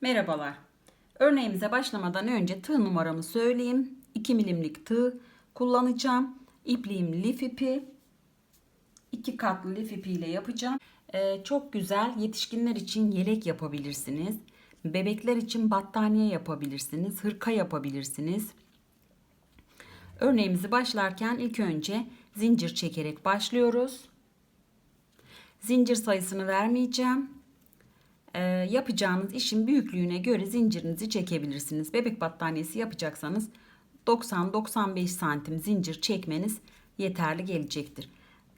Merhabalar. Örneğimize başlamadan önce tığ numaramı söyleyeyim. 2 milimlik tığ kullanacağım. İpliğim lif ipi. 2 katlı lif ipi ile yapacağım. Ee, çok güzel yetişkinler için yelek yapabilirsiniz. Bebekler için battaniye yapabilirsiniz. Hırka yapabilirsiniz. Örneğimizi başlarken ilk önce zincir çekerek başlıyoruz. Zincir sayısını vermeyeceğim. Ee, yapacağınız işin büyüklüğüne göre zincirinizi çekebilirsiniz. Bebek battaniyesi yapacaksanız 90-95 santim zincir çekmeniz yeterli gelecektir.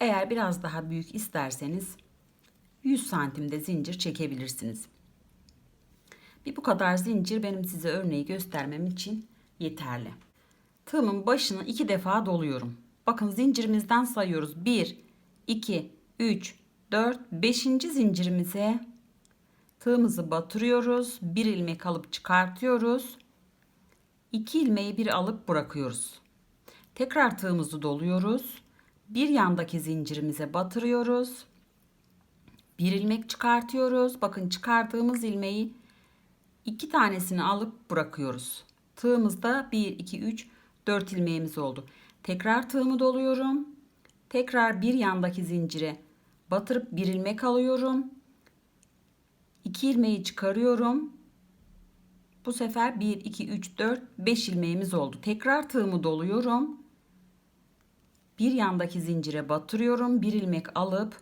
Eğer biraz daha büyük isterseniz 100 santimde zincir çekebilirsiniz. Bir bu kadar zincir benim size örneği göstermem için yeterli. Tığımın başını iki defa doluyorum. Bakın zincirimizden sayıyoruz. 1, 2, 3, 4, 5. zincirimize tığımızı batırıyoruz. Bir ilmek alıp çıkartıyoruz. 2 ilmeği bir alıp bırakıyoruz. Tekrar tığımızı doluyoruz. Bir yandaki zincirimize batırıyoruz. Bir ilmek çıkartıyoruz. Bakın çıkardığımız ilmeği iki tanesini alıp bırakıyoruz. Tığımızda 1, 2, 3, 4 ilmeğimiz oldu. Tekrar tığımı doluyorum. Tekrar bir yandaki zincire batırıp bir ilmek alıyorum. 2 ilmeği çıkarıyorum. Bu sefer 1, 2, 3, 4, 5 ilmeğimiz oldu. Tekrar tığımı doluyorum. Bir yandaki zincire batırıyorum. Bir ilmek alıp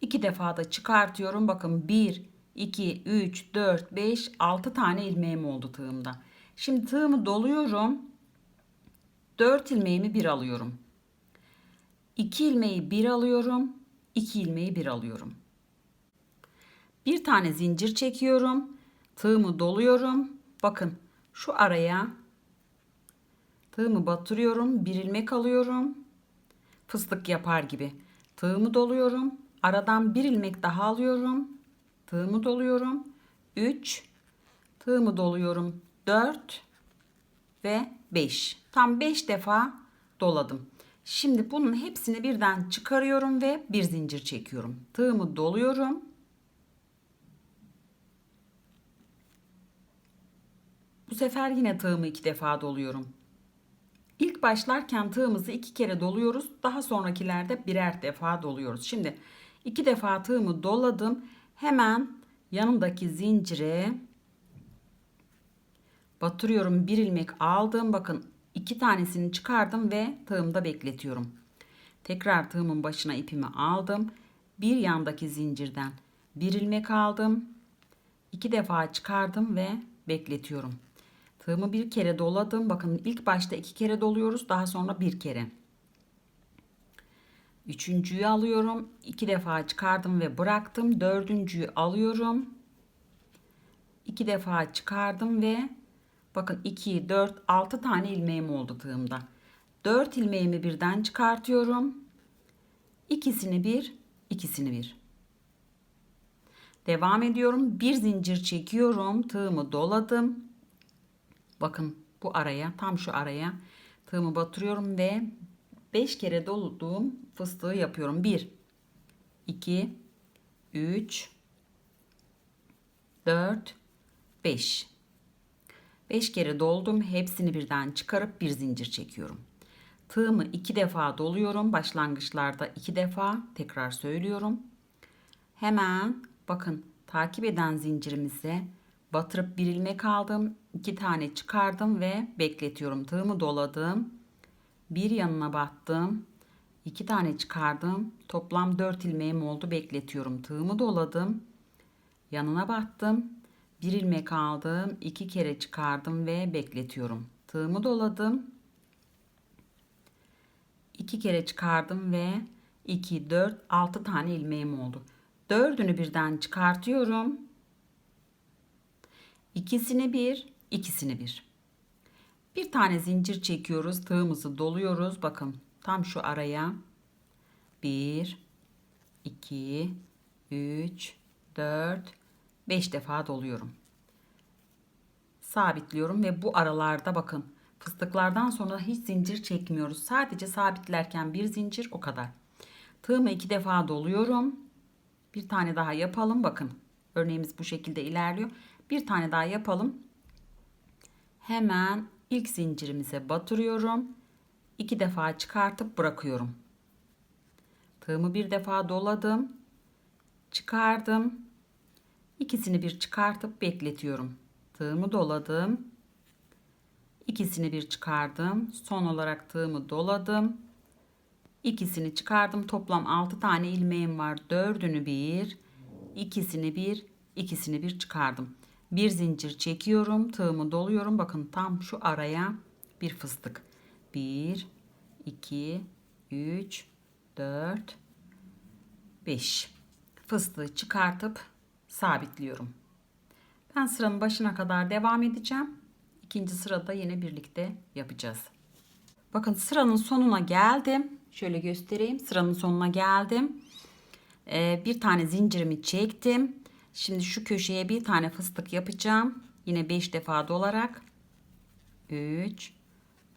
iki defa da çıkartıyorum. Bakın 1, 2, 3, 4, 5, 6 tane ilmeğim oldu tığımda. Şimdi tığımı doluyorum. 4 ilmeğimi bir alıyorum. 2 ilmeği bir alıyorum. 2 ilmeği bir alıyorum. Bir tane zincir çekiyorum. Tığımı doluyorum. Bakın şu araya tığımı batırıyorum. Bir ilmek alıyorum. Fıstık yapar gibi. Tığımı doluyorum. Aradan bir ilmek daha alıyorum. Tığımı doluyorum. 3 tığımı doluyorum. 4 ve 5. Tam 5 defa doladım. Şimdi bunun hepsini birden çıkarıyorum ve bir zincir çekiyorum. Tığımı doluyorum. Bu sefer yine tığımı iki defa doluyorum. İlk başlarken tığımızı iki kere doluyoruz. Daha sonrakilerde birer defa doluyoruz. Şimdi iki defa tığımı doladım. Hemen yanındaki zincire batırıyorum. Bir ilmek aldım. Bakın iki tanesini çıkardım ve tığımda bekletiyorum. Tekrar tığımın başına ipimi aldım. Bir yandaki zincirden bir ilmek aldım. İki defa çıkardım ve bekletiyorum. Tığımı bir kere doladım. Bakın ilk başta iki kere doluyoruz. Daha sonra bir kere. Üçüncüyü alıyorum. iki defa çıkardım ve bıraktım. Dördüncüyü alıyorum. iki defa çıkardım ve bakın 2, 4, 6 tane ilmeğim oldu tığımda. 4 ilmeğimi birden çıkartıyorum. İkisini bir, ikisini bir. Devam ediyorum. Bir zincir çekiyorum. Tığımı doladım. Bakın bu araya tam şu araya tığımı batırıyorum ve 5 kere dolduğum fıstığı yapıyorum. 1 2 3 4 5 5 kere doldum. Hepsini birden çıkarıp bir zincir çekiyorum. Tığımı 2 defa doluyorum. Başlangıçlarda 2 defa tekrar söylüyorum. Hemen bakın takip eden zincirimize batırıp bir ilmek aldım. iki tane çıkardım ve bekletiyorum. Tığımı doladım. Bir yanına battım. iki tane çıkardım. Toplam 4 ilmeğim oldu. Bekletiyorum. Tığımı doladım. Yanına battım. Bir ilmek aldım. iki kere çıkardım ve bekletiyorum. Tığımı doladım. iki kere çıkardım ve 2, 4, 6 tane ilmeğim oldu. Dördünü birden çıkartıyorum. İkisini bir, ikisini bir. Bir tane zincir çekiyoruz. Tığımızı doluyoruz. Bakın tam şu araya. Bir, iki, üç, dört, beş defa doluyorum. Sabitliyorum ve bu aralarda bakın fıstıklardan sonra hiç zincir çekmiyoruz. Sadece sabitlerken bir zincir o kadar. Tığımı iki defa doluyorum. Bir tane daha yapalım. Bakın örneğimiz bu şekilde ilerliyor. Bir tane daha yapalım. Hemen ilk zincirimize batırıyorum. İki defa çıkartıp bırakıyorum. Tığımı bir defa doladım. Çıkardım. İkisini bir çıkartıp bekletiyorum. Tığımı doladım. İkisini bir çıkardım. Son olarak tığımı doladım. İkisini çıkardım. Toplam 6 tane ilmeğim var. Dördünü bir, ikisini bir, ikisini bir çıkardım. Bir zincir çekiyorum. Tığımı doluyorum. Bakın tam şu araya bir fıstık. 1 2 3 4 5 fıstığı çıkartıp sabitliyorum. Ben sıranın başına kadar devam edeceğim. İkinci sırada yine birlikte yapacağız. Bakın sıranın sonuna geldim. Şöyle göstereyim. Sıranın sonuna geldim. Ee, bir tane zincirimi çektim. Şimdi şu köşeye bir tane fıstık yapacağım. Yine 5 defa dolarak. 3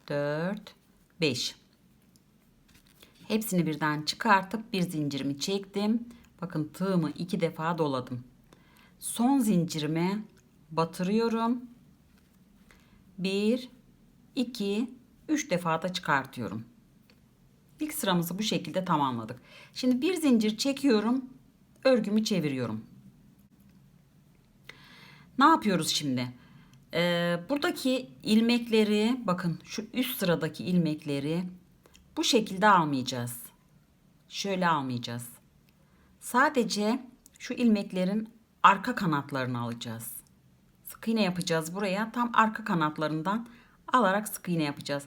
4 5 Hepsini birden çıkartıp bir zincirimi çektim. Bakın tığımı iki defa doladım. Son zincirime batırıyorum. 1 2 3 defa da çıkartıyorum. İlk sıramızı bu şekilde tamamladık. Şimdi bir zincir çekiyorum. Örgümü çeviriyorum. Ne yapıyoruz şimdi? Ee, buradaki ilmekleri bakın şu üst sıradaki ilmekleri bu şekilde almayacağız. Şöyle almayacağız. Sadece şu ilmeklerin arka kanatlarını alacağız. Sık iğne yapacağız buraya. Tam arka kanatlarından alarak sık iğne yapacağız.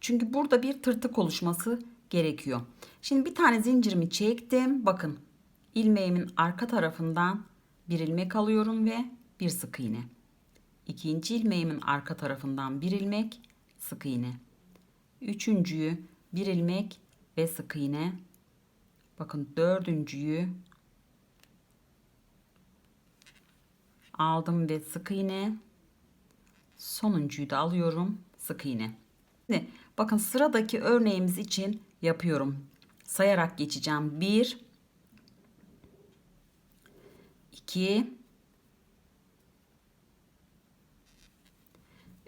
Çünkü burada bir tırtık oluşması gerekiyor. Şimdi bir tane zincirimi çektim. Bakın ilmeğimin arka tarafından bir ilmek alıyorum ve bir sık iğne. İkinci ilmeğimin arka tarafından bir ilmek, sık iğne. Üçüncüyü bir ilmek ve sık iğne. Bakın dördüncüyü aldım ve sık iğne. Sonuncuyu da alıyorum sık iğne. Şimdi bakın sıradaki örneğimiz için yapıyorum. Sayarak geçeceğim. 1 2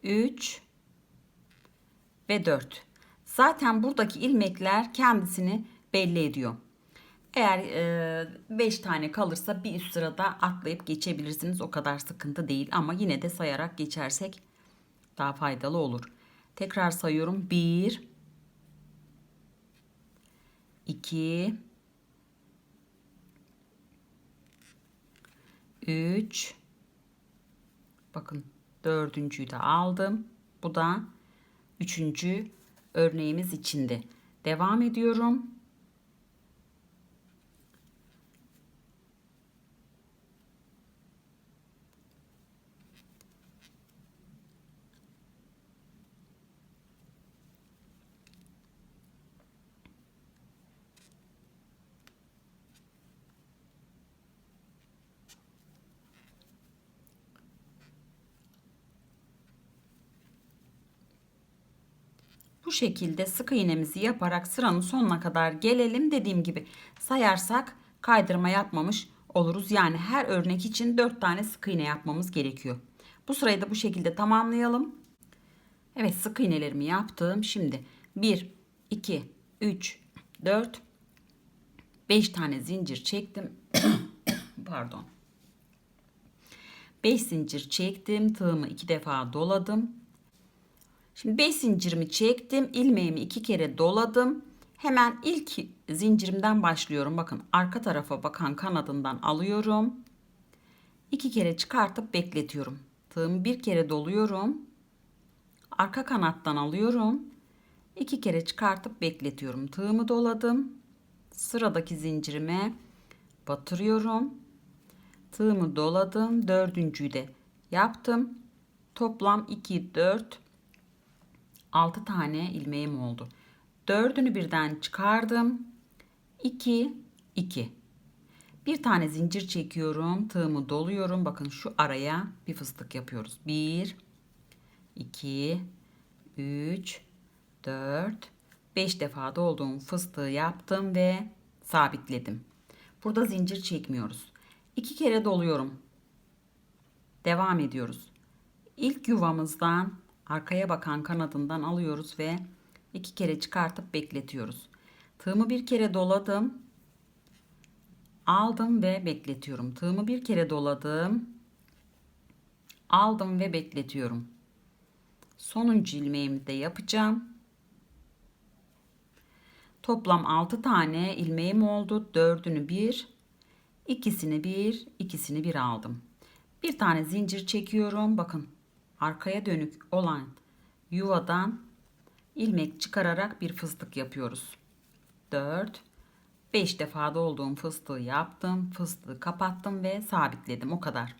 3 ve 4. Zaten buradaki ilmekler kendisini belli ediyor. Eğer 5 e, tane kalırsa bir üst sırada atlayıp geçebilirsiniz. O kadar sıkıntı değil ama yine de sayarak geçersek daha faydalı olur. Tekrar sayıyorum. 1 2 3 Bakın dördüncüyü de aldım. Bu da üçüncü örneğimiz içinde. Devam ediyorum. Şekilde sık iğnemizi yaparak sıranın sonuna kadar gelelim. Dediğim gibi sayarsak kaydırma yapmamış oluruz. Yani her örnek için 4 tane sık iğne yapmamız gerekiyor. Bu sırayı da bu şekilde tamamlayalım. Evet sık iğnelerimi yaptım. Şimdi 1, 2, 3, 4, 5 tane zincir çektim. Pardon. 5 zincir çektim. Tığımı 2 defa doladım. Şimdi 5 zincirimi çektim. ilmeğimi 2 kere doladım. Hemen ilk zincirimden başlıyorum. Bakın arka tarafa bakan kanadından alıyorum. 2 kere çıkartıp bekletiyorum. Tığımı bir kere doluyorum. Arka kanattan alıyorum. 2 kere çıkartıp bekletiyorum. Tığımı doladım. Sıradaki zincirime batırıyorum. Tığımı doladım. Dördüncüyü de yaptım. Toplam 2, 4, 6 tane ilmeğim oldu. Dördünü birden çıkardım. 2 2 bir tane zincir çekiyorum. Tığımı doluyorum. Bakın şu araya bir fıstık yapıyoruz. 1 2 3 4 5 defa dolduğum fıstığı yaptım ve sabitledim. Burada zincir çekmiyoruz. İki kere doluyorum. Devam ediyoruz. İlk yuvamızdan arkaya bakan kanadından alıyoruz ve iki kere çıkartıp bekletiyoruz. Tığımı bir kere doladım. Aldım ve bekletiyorum. Tığımı bir kere doladım. Aldım ve bekletiyorum. Sonuncu ilmeğimi de yapacağım. Toplam 6 tane ilmeğim oldu. Dördünü bir, ikisini bir, ikisini bir aldım. Bir tane zincir çekiyorum. Bakın arkaya dönük olan yuvadan ilmek çıkararak bir fıstık yapıyoruz. 4 5 defa olduğum fıstığı yaptım. Fıstığı kapattım ve sabitledim. O kadar.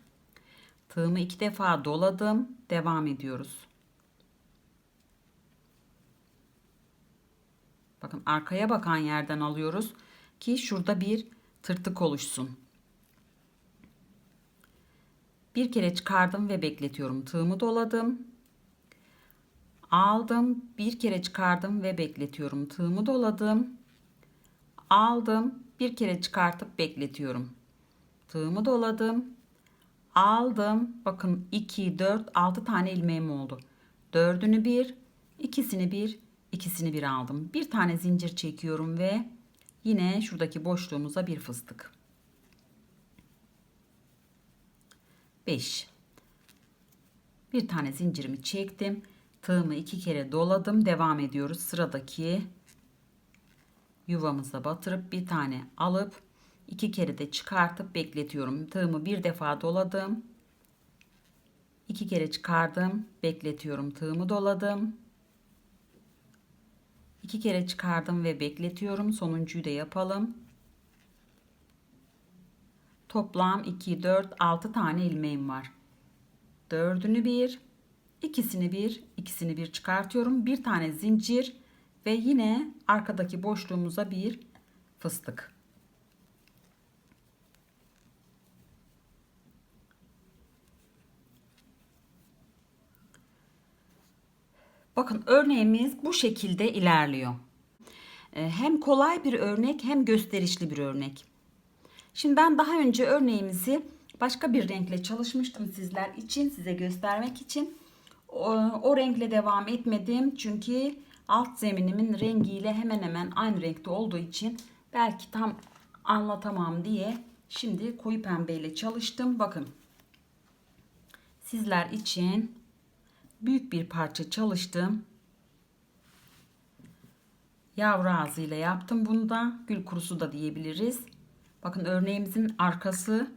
Tığımı iki defa doladım. Devam ediyoruz. Bakın arkaya bakan yerden alıyoruz ki şurada bir tırtık oluşsun. Bir kere çıkardım ve bekletiyorum. Tığımı doladım. Aldım. Bir kere çıkardım ve bekletiyorum. Tığımı doladım. Aldım. Bir kere çıkartıp bekletiyorum. Tığımı doladım. Aldım. Bakın 2, 4, 6 tane ilmeğim oldu. Dördünü bir, ikisini bir, ikisini bir aldım. Bir tane zincir çekiyorum ve yine şuradaki boşluğumuza bir fıstık. 5 bir tane zincirimi çektim. Tığımı iki kere doladım. Devam ediyoruz. Sıradaki yuvamıza batırıp bir tane alıp iki kere de çıkartıp bekletiyorum. Tığımı bir defa doladım. İki kere çıkardım. Bekletiyorum. Tığımı doladım. İki kere çıkardım ve bekletiyorum. Sonuncuyu da yapalım Toplam 2, 4, 6 tane ilmeğim var. Dördünü bir, ikisini bir, ikisini bir çıkartıyorum. Bir tane zincir ve yine arkadaki boşluğumuza bir fıstık. Bakın örneğimiz bu şekilde ilerliyor. Ee, hem kolay bir örnek hem gösterişli bir örnek. Şimdi ben daha önce örneğimizi başka bir renkle çalışmıştım sizler için size göstermek için. O, o renkle devam etmedim çünkü alt zeminimin rengiyle hemen hemen aynı renkte olduğu için belki tam anlatamam diye şimdi koyu pembeyle çalıştım. Bakın sizler için büyük bir parça çalıştım. Yavru ağzıyla yaptım bunu da. Gül kurusu da diyebiliriz. Bakın örneğimizin arkası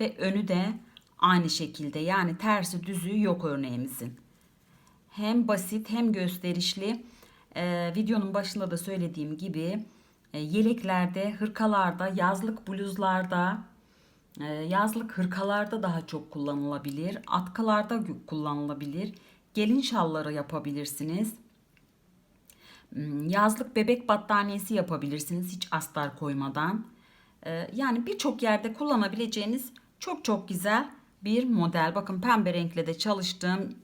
ve önü de aynı şekilde. Yani tersi düzü yok örneğimizin. Hem basit hem gösterişli. Ee, videonun başında da söylediğim gibi e, yeleklerde, hırkalarda, yazlık bluzlarda, e, yazlık hırkalarda daha çok kullanılabilir. Atkılarda kullanılabilir. Gelin şalları yapabilirsiniz. Hmm, yazlık bebek battaniyesi yapabilirsiniz hiç astar koymadan. Ee, yani birçok yerde kullanabileceğiniz çok çok güzel bir model. Bakın pembe renkle de çalıştım.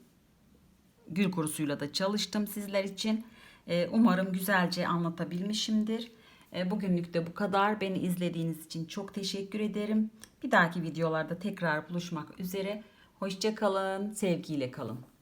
Gül kurusuyla da çalıştım sizler için. Ee, umarım güzelce anlatabilmişimdir. Ee, bugünlük de bu kadar. Beni izlediğiniz için çok teşekkür ederim. Bir dahaki videolarda tekrar buluşmak üzere. Hoşçakalın, sevgiyle kalın.